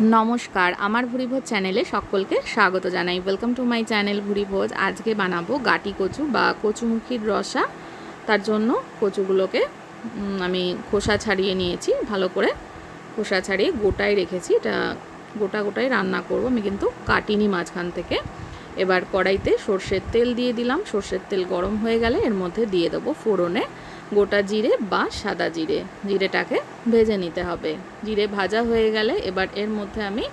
নমস্কার, আমার ভুরিভোজ চ্যানেলে সকলকে স্বাগত জানাই। Welcome to my channel ভুরিভোজ। আজকে বানাবো গাটি কচু বা কচুমুখির রসা। তার জন্য কচুগুলোকে আমি খোসা ছাড়িয়ে নিয়েছি। ভালো করে খোসা ছাড়িয়ে গোটায় রেখেছি। এটা গোটা গোটায় রান্না করব আমি কিন্তু কাটিনি মাঝখান থেকে। এবার কড়াইতে সর্ষের তেল দিয়ে দিলাম। সর্ষের তেল গরম হয়ে গেলে এর মধ্যে দিয়ে দেবো ফোড়নে গোটা জিরে বা সাদা জিরে। জিরেটাকে ভেজে নিতে হবে। জিরে ভাজা হয়ে গেলে এবার এর মধ্যে আমি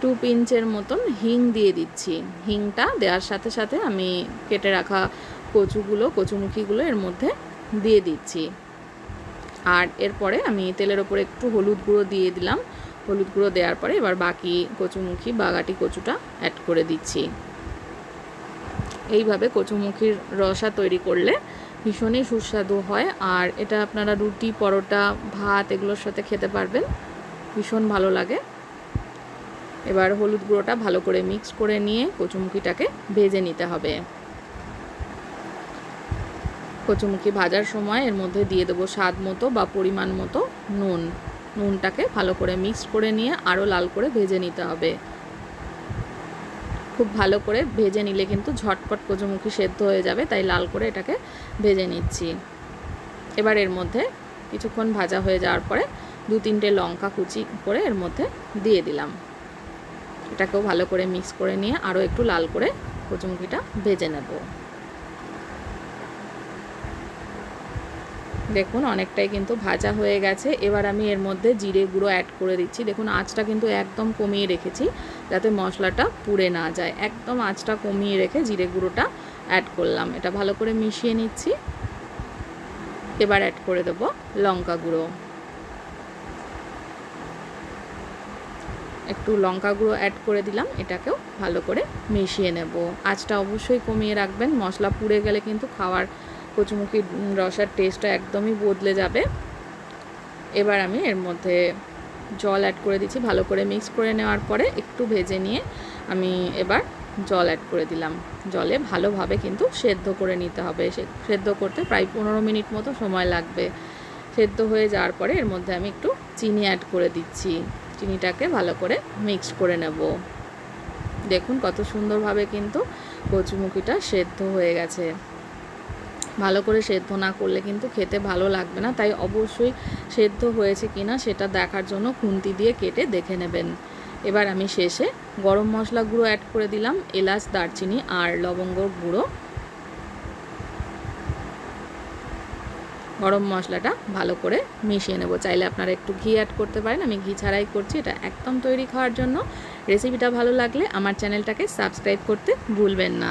টু পিঞ্চের মতন হিং দিয়ে দিচ্ছি। হিংটা দেওয়ার সাথে সাথে আমি কেটে রাখা কচুগুলো, কচুমুখিগুলো এর মধ্যে দিয়ে দিচ্ছি। আর এরপরে আমি তেলের ওপরে একটু হলুদ গুঁড়ো দিয়ে দিলাম। হলুদ গুঁড়ো দেওয়ার পরে এবার বাকি কচুমুখি বাগাটি কচুটা অ্যাড করে দিচ্ছি। এইভাবে কচুমুখির রসা তৈরি করলে ভীষণই সুস্বাদু হয়। আর এটা আপনারা রুটি, পরোটা, ভাত এগুলোর সাথে খেতে পারবেন। ভীষণ ভালো লাগে। এবার হলুদ গুঁড়োটা ভালো করে মিক্স করে নিয়ে কচুমুখিটাকে ভেজে নিতে হবে। কচুমুখি ভাজার সময় এর মধ্যে দিয়ে দেবো স্বাদ মতো বা পরিমাণ মতো নুন। নুনটাকে ভালো করে মিক্স করে নিয়ে আরও লাল করে ভেজে নিতে হবে। খুব ভালো করে ভেজে নিলে কিন্তু ঝটপট কচুমুখি সেদ্ধ হয়ে যাবে, তাই লাল করে এটাকে ভেজে নিচ্ছি। এবার এর মধ্যে কিছুক্ষণ ভাজা হয়ে যাওয়ার পরে দু তিনটে লঙ্কা কুচি করে এর মধ্যে দিয়ে দিলাম। এটাকেও ভালো করে মিক্স করে নিয়ে আরও একটু লাল করে কচুমুখিটা ভেজে নেব। দেখুন, অনেকটাই কিন্তু ভাজা হয়ে গেছে। এবার আমি এর মধ্যে জিরে গুঁড়ো অ্যাড করে দিচ্ছি। দেখুন, আঁচটা কিন্তু একদম কমিয়ে রেখেছি যাতে মশলাটা পুড়ে না যায়। একদম আঁচটা কমিয়ে রেখে জিরে গুঁড়োটা অ্যাড করলাম। এটা ভালো করে মিশিয়ে নিচ্ছি। এবার অ্যাড করে দেবো লঙ্কা গুঁড়ো। একটু লঙ্কা গুঁড়ো অ্যাড করে দিলাম। এটাকেও ভালো করে মিশিয়ে নেব। আঁচটা অবশ্যই কমিয়ে রাখবেন। মশলা পুড়ে গেলে কিন্তু খাওয়ার কচুমুখি রসার টেস্টটা একদমই বদলে যাবে। এবার আমি এর মধ্যে জল অ্যাড করে দিচ্ছি, ভালো করে মিক্স করে নেওয়ার পরে একটু ভেজে নিয়ে আমি এবার জল অ্যাড করে দিলাম। জলে ভালোভাবে কিন্তু সেদ্ধ করে নিতে হবে। সেদ্ধ করতে প্রায় পনেরো মিনিট মতো সময় লাগবে। সেদ্ধ হয়ে যাওয়ার পরে এর মধ্যে আমি একটু চিনি অ্যাড করে দিচ্ছি। চিনিটাকে ভালো করে মিক্স করে নেব। দেখুন কত সুন্দরভাবে কিন্তু কচুমুখিটা সেদ্ধ হয়ে গেছে। ভালো করে সেদ্ধ না করলে কিন্তু খেতে ভালো লাগবে না। তাই অবশ্যই সেদ্ধ হয়েছে কি না সেটা দেখার জন্য খুন্তি দিয়ে কেটে দেখে নেবেন। এবার আমি শেষে গরম মশলা গুঁড়ো অ্যাড করে দিলাম, এলাচ, দারচিনি আর লবঙ্গ গুঁড়ো। গরম মশলাটা ভালো করে মিশিয়ে নেব। চাইলে আপনারা একটু ঘি অ্যাড করতে পারেন। আমি ঘি ছাড়াই করছি, এটা একদম তৈরি খাওয়ার জন্য। রেসিপিটা ভালো লাগলে আমার চ্যানেলটাকে সাবস্ক্রাইব করতে ভুলবেন না।